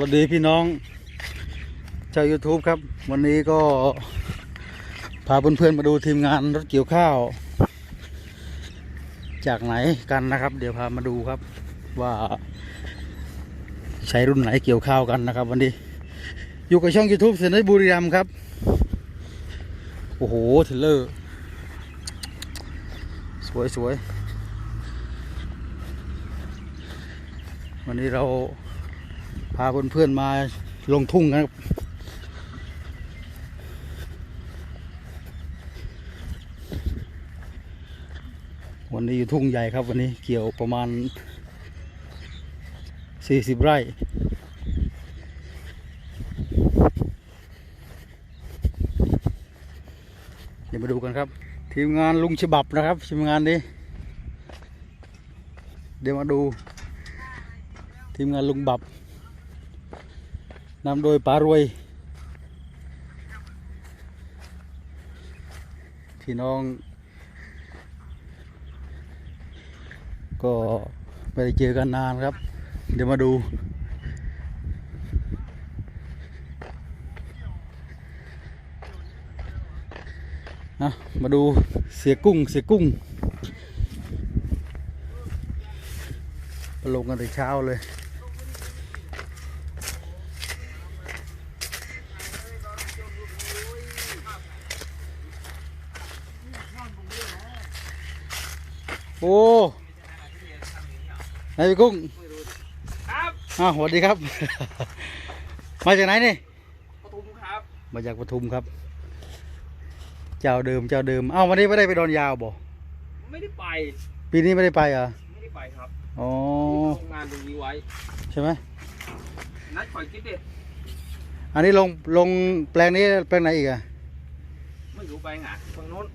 วัสดีพี่น้องชาว YouTube ครับ วันนี้ก็พาเพื่อนๆมาดูทีมงานรถเกี่ยวข้าว จากไหนกันนะครับ เดี๋ยวพามาดูครับ ว่า ใช้รุ่นไหนเกี่ยวข้าวกันนะครับ วันนี้ อยู่กับช่อง YouTube เซนต์บุรีรัมย์ครับ โอ้โหเทเลอร์ สวยสวยวันนี้เรา พาเพื่อนๆมาลงทุ่งครับ วันนี้อยู่ทุ่งใหญ่ครับวันนี้เกี่ยวประมาณ 40 ไร่เดี๋ยวมาดูกันครับ ทีมงานลุงฉบับนะครับทีมงานนี้ เดี๋ยวมาดู ทีมงานลุงบับ นำโดยป๋ารวย พี่น้อง ก็ไม่ได้เจอกันนานครับ เดี๋ยวมาดูนะมาดูเสียกุ้งเสียกุ้งลงกันแต่เช้าเลย โอ้นายพี่กุ้งครับอ้าวสวัสดีครับ มาจากไหนนี่ปทุมครับมาจากปทุมครับ เจ้าเดิมเจ้าเดิมเอ้าวันนี้ไม่ได้ไปดอนยาวบ่ไม่ได้ไป ปีนี้ไม่ได้ไปเหรอไม่ได้ไปครับอ๋อทำงานตรงนี้ไว้ใช่ไหมนัดคอยคิดเด็ดอันนี้ลงลงแปลงนี้แปลงไหนอีกอะไม่รู้ไปไงฝั่งโน้น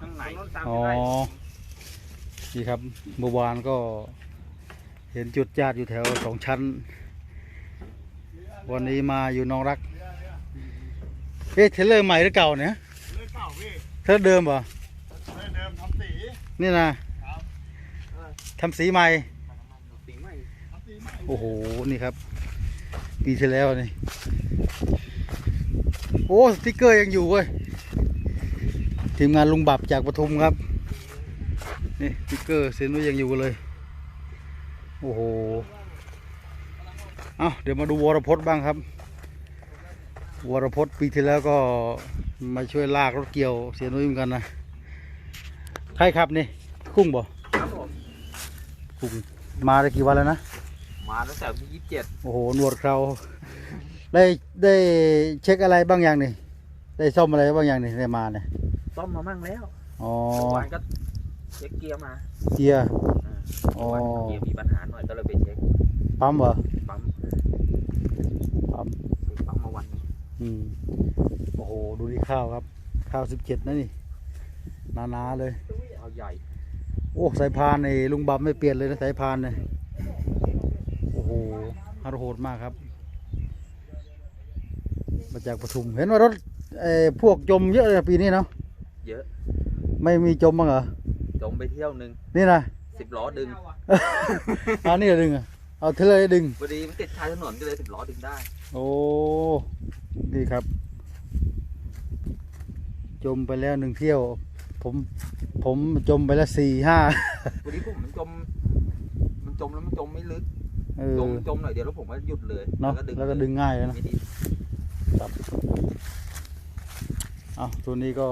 ทางไหนโน้นตามอ๋อไปได้ นี่ครับเมื่อวานก็เห็นจุดจาดอยู่แถวสองชั้น วันนี้มาอยู่หน้องรัก เอ๊ะเทรลเลอร์ใหม่หรือเก่าเนี่ยเลือดเก่าพี่เทรลเลอร์เดิมป่ะเลือดเดิมทำสีนี่นะครับทำสีใหม่สีใหม่ทำสีใหม่โอ้โหนี่ครับปีที่แล้วนี่โอ้สติ๊กเกอร์ยังอยู่เว้ยทีมงานลุงบับจากปทุมครับ นี่สติ๊กเกอร์เซ็นไว้ยังอยู่เลย โอ้โห เอาเดี๋ยวมาดูวรพจน์บ้างครับ วรพจน์ปีที่แล้วก็มาช่วยลากรถเกี่ยวเสียนุ้ยเหมือนกันนะ ใครครับนี่ กุ้งบ่ครับผมกุ้งมาได้กี่วันแล้วนะ มาตั้งแต่วันที่ยี่สิบเจ็ดโอ้โห หนวดเขาได้ได้เช็คอะไรบ้างอย่างนี่ ได้ซ่อมอะไรบ้างอย่างนี่ได้มาเนี่ย ซ่อมมามั่งแล้วอ๋อ เมื่อวานก็ เช็คเกียร์มาเกียร์อ่าอ๋อเมื่อวานเกียร์มีปัญหาหน่อยก็เลยไปเช็คปั๊มเหรอ ปั๊มปั๊มปั๊มมาวันหนึงอืมโอ้โห ดูนี่ข้าวครับ ข้าวสิบเจ็ดนะนี่หนาๆเลย เอาใหญ่ โอ้ สายพานในลุงบับไม่เปลี่ยนเลยนะสายพานเนี่ยโอ้โหฮาร์ดโหดมากครับ มาจากปทุม เห็นว่ารถเอ่อพวกจมเยอะเลยปีนี้เนาะ เยอะ ไม่มีจมบ้างเหรอ จมไปเที่ยวหนึ่งนี่นะ สิบล้อดึงเอานี่เหรอดึงอะเอาเทเลอร์ดึง พอดีมันติดชายถนนก็เลยสิบล้อดึงได้ โอ้ดีครับ จมไปแล้วหนึ่งเที่ยว ผมผมจมไปแล้วสี่ห้าพอดีผมมันจม มันจมแล้วมันจมไม่ลึกเออจมจมหน่อยเดียวแล้วผมก็หยุดเลยเนาะแล้วก็ดึงง่ายเลยนะไม่ดีเอาตัวนี้ก็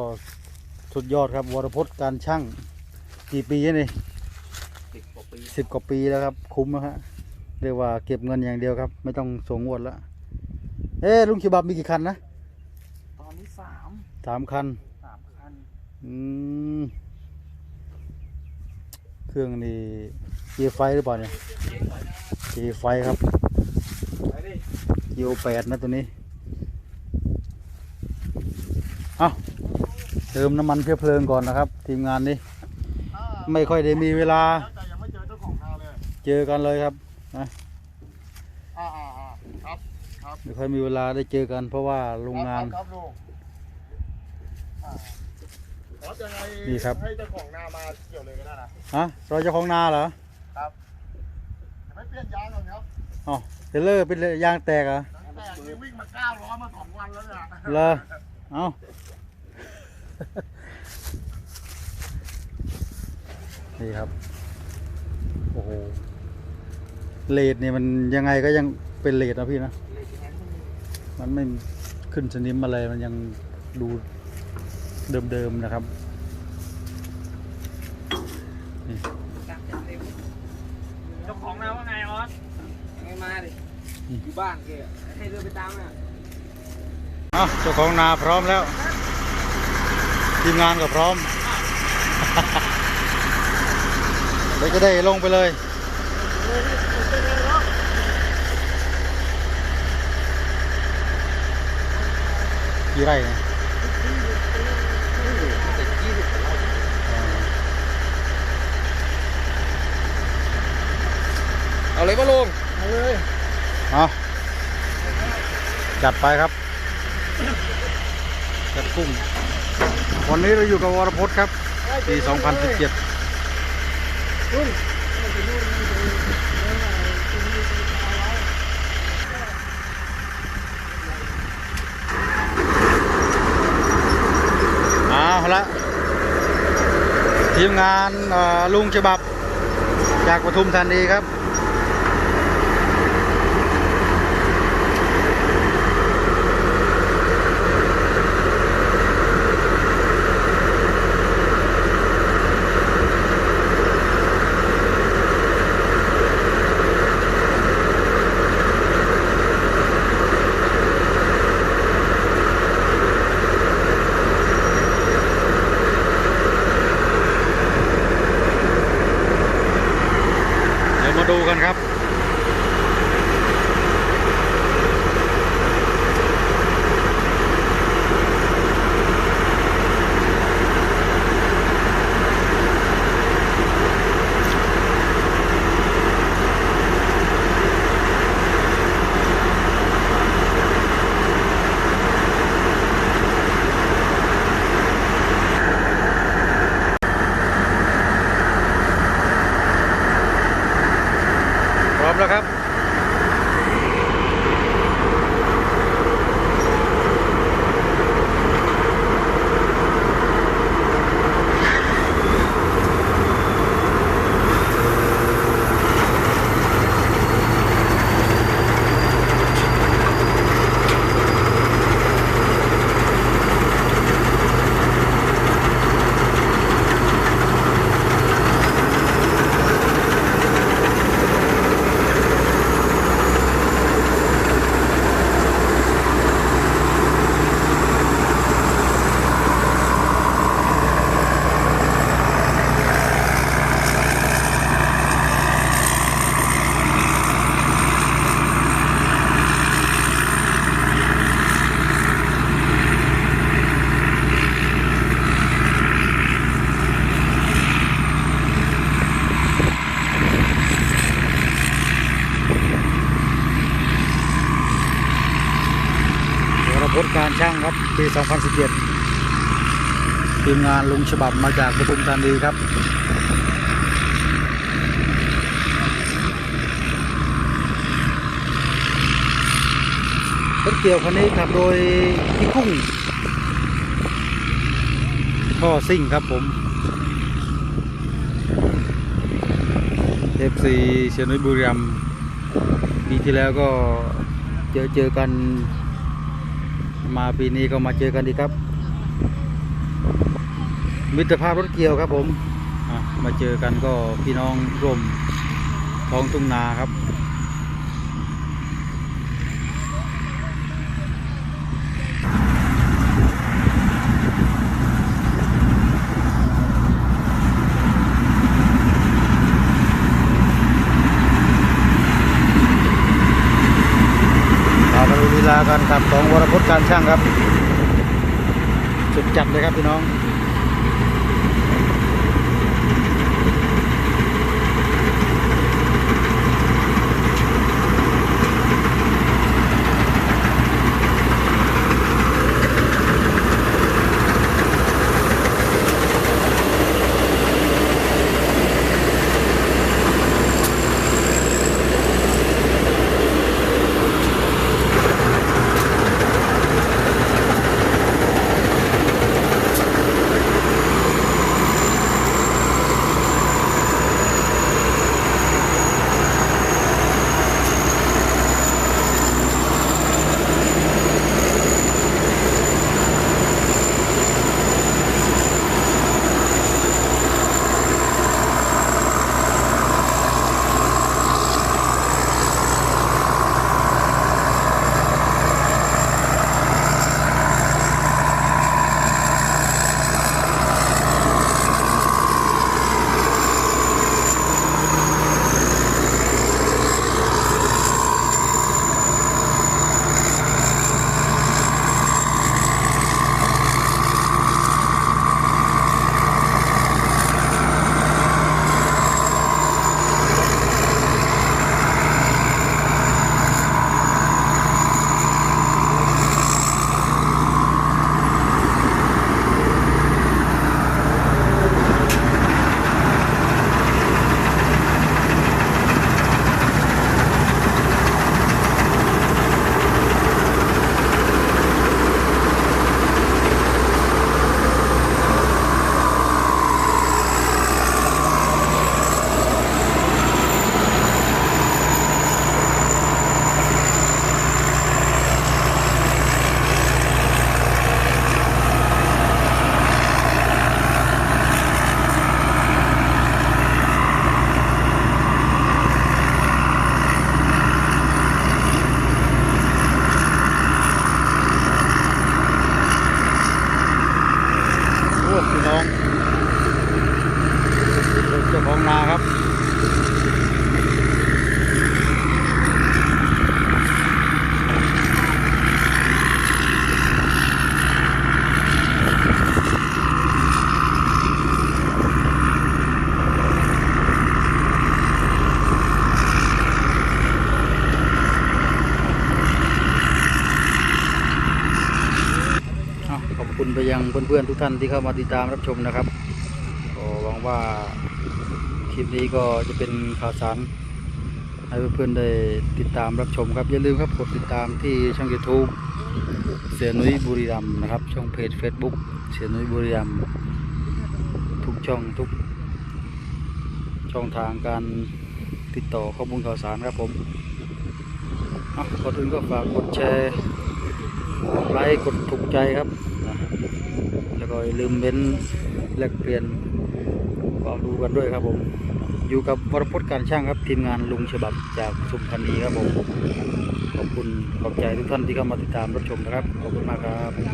สุดยอดครับวรพจน์การช่าง กี่ปีแล้วนี่สิบกว่าปีสิบกว่าปีแล้วครับ คุ้มนะฮะเรียกว่าเก็บเงินอย่างเดียวครับ ไม่ต้องส่งงวดแล้วเอ๊ะลุงฉบับมีกี่คันนะตอนนี้สามสามคันสามคันอืมเครื่องนี่เกียร์ไฟหรือเปล่าเนี่ยเกียร์ไฟครับไปดิเกียร์แปดนะตัวนี้เอาเติมน้ำมันเพื่อเพลิงก่อนนะครับ ทีมงานนี้อ่า ไม่ค่อยได้มีเวลา แต่ยังไม่เจอเจ้าของนาเลยเจอกันเลยครับอ่าอ่าอ่าครับครับไม่ค่อยมีเวลาได้เจอกัน เพราะว่าโรงงานครับลูกอ่าขอจะไงนี่ครับ ให้เจ้าของนามาเกี่ยวเลยก็ได้นะฮะเราเจ้าของนาเหรอครับจะไม่เปลี่ยนยางก่อนครับอ๋อเทรลเลอร์เป็นยางแตกเหรอแต่นี่วิ่งมาเก้าร้อยมาสองวันแล้วเนี่ยเลอเอา นี่ครับ โอ้โหเลดเนี่ยมันยังไงก็ยังเป็นเลดนะพี่นะ มันไม่ขึ้นสนิมอะไรมันยังดูเดิมๆนะครับเจ้าของนาว่าไงออสไม่มาดิอืมอยู่บ้านแกให้เรือไปตามอะเอาเจ้าของนาพร้อมแล้ว ทีมงานก็พร้อม เดี๋ยวจะได้ลงไปเลยกี่ไร่เนี่ยเอาเลยป่ะลุงเอาจัดไปครับ จัดกุ้งวันนี้เราอยู่กับวรพจน์ครับปี 2017 เอาละทีมงานลุงฉบับจากปทุมธานีครับ ดูกันครับ 2017 ทีมงานลุงฉบับมาจากปทุมธานีครับ รถเกี่ยวคันนี้ขับโดยพี่กุ้งท่อซิ่งครับผม FC เชียงนุยบุรีรัมย์ปีที่แล้วก็เจอเจอกัน มาปีนี้ก็มาเจอกันดีครับ มิตรภาพรถเกี่ยวครับผมมาเจอกันก็พี่น้องร่วมท้องทุ่งนาครับ เรามาดู ครับของวรพจน์การช่างครับ สุดจัดเลยครับพี่น้อง น้องเจ้าของนาครับ ไปยังเพื่อนๆทุกท่านที่เข้ามาติดตามรับชมนะครับก็หวังว่าคลิปนี้ก็จะเป็นข่าวสารให้เพื่อนๆได้ติดตามรับชมครับอย่าลืมครับกดติดตามที่ช่อง YouTube เสียนุ้ยบุรีรัมนะครับ ช่องเพจ Facebook เสียนุ้ยบุรีรัมทุกช่องทุก ช่องทางการติดต่อข้อมูลข่าวสารครับผมอะก่อนอื่นก็ฝากกดแชร์กดไลค์กดถูกใจครับ แล้วก็ลืมเม้นแลกเปลี่ยนความรู้กันด้วยครับผม อยู่กับวรพจน์การช่างครับทีมงานลุงฉบับจากสุพรรณีครับผม ขอบคุณขอบใจทุกท่านที่เข้ามาติดตามรับชมนะครับ ขอบคุณมากครับ